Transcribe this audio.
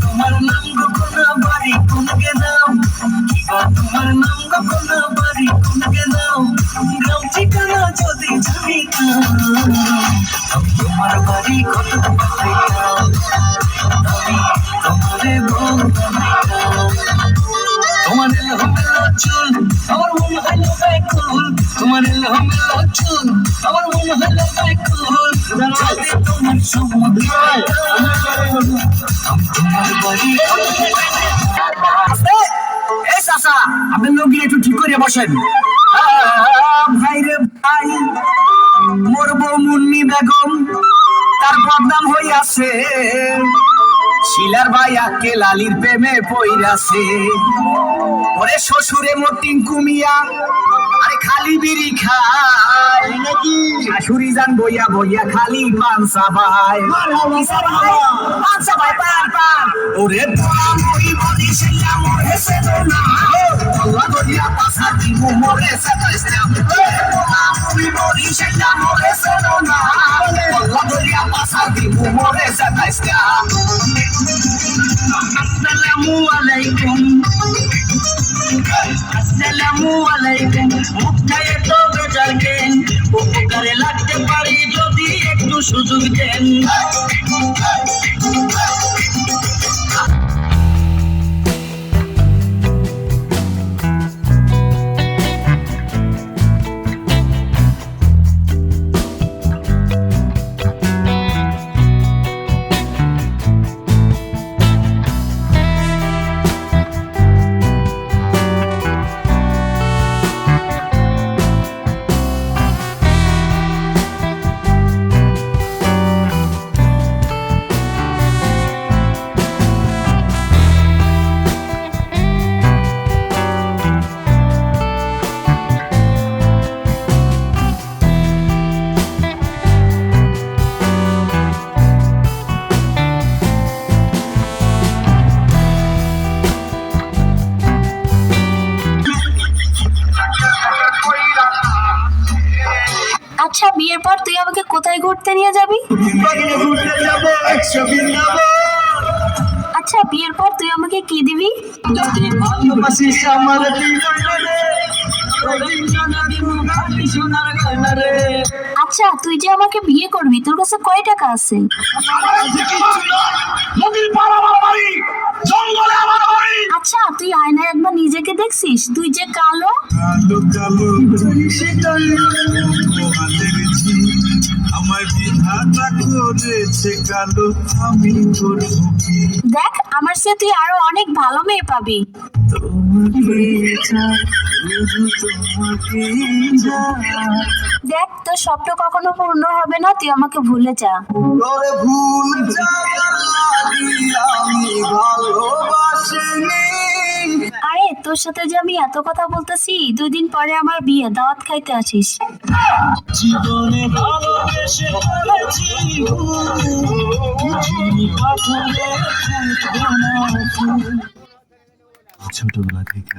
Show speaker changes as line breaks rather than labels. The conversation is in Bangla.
তোমার নাম গোপন বাড়ি কোনকে দাও তোমার নাম গোপন বাড়ি কোনকে দাও গ্রাম ঠিকানা যদি জানি তোমার বাড়ি কত তোমারে বউ তোমার চুল আমার মন হলো ব্যাকুল তোমার এলো চুল আমার মন হলো সমুদ্র আপনি লোক একটু ঠিক করে বসেন ভাই রে ভাই মোর বউ মুন্নি বেগম তার বদনাম হইয়াছে শিলার ভাই আকে লালির প্রেমে পইরাছে ওরে শ্বশুরে মোটিং কুমিয়া খালি বিড়ি খায় নাকি? শাশুড়ি যান বইয়া বইয়া খালি পানসা ভাই পানসা ভাই পান পান ওরে তোরা মই বলি সেলা মরে সে না। আল্লাহ দরিয়া পাসা দিব মরে সে না তোরা মই বলি সেলা মরে সে না। আল্লাহ দরিয়া পাসা দিব মরে সে না আসসালামু আলাইকুম। আসসালামু আলাইকুম। মুখটায় তো বেজার উপকারে লাগতে পারি যদি একটু সুযোগ দেন।
বিয়ের পর তুই আমাকে কোথায় ঘুরতে নিয়ে যাবি? আচ্ছা বিয়ের পর তুই আমাকে কি দিবি? আচ্ছা তুই যে আমাকে বিয়ে করবি, তোর কাছে কয় টাকা আছে? আচ্ছা তুই আয়নায় একবার নিজেকে দেখছিস? তুই যে কালো।
কালো কালো
দেখ, আমার সে তুই আরও অনেক ভালো মেয়ে পাবি। দেখ, তোর স্বপ্ন কখনো পূর্ণ হবে না, তুই আমাকে ভুলে যা
ভুল যাওয়ার
তোর সাথে যে আমি এত কথা বলতেছি দুই দিন পরে আমার বিয়ে দাওয়াত খাইতে আসিস
জীবনে ভালোবেসে।
ছোটবেলা থেকে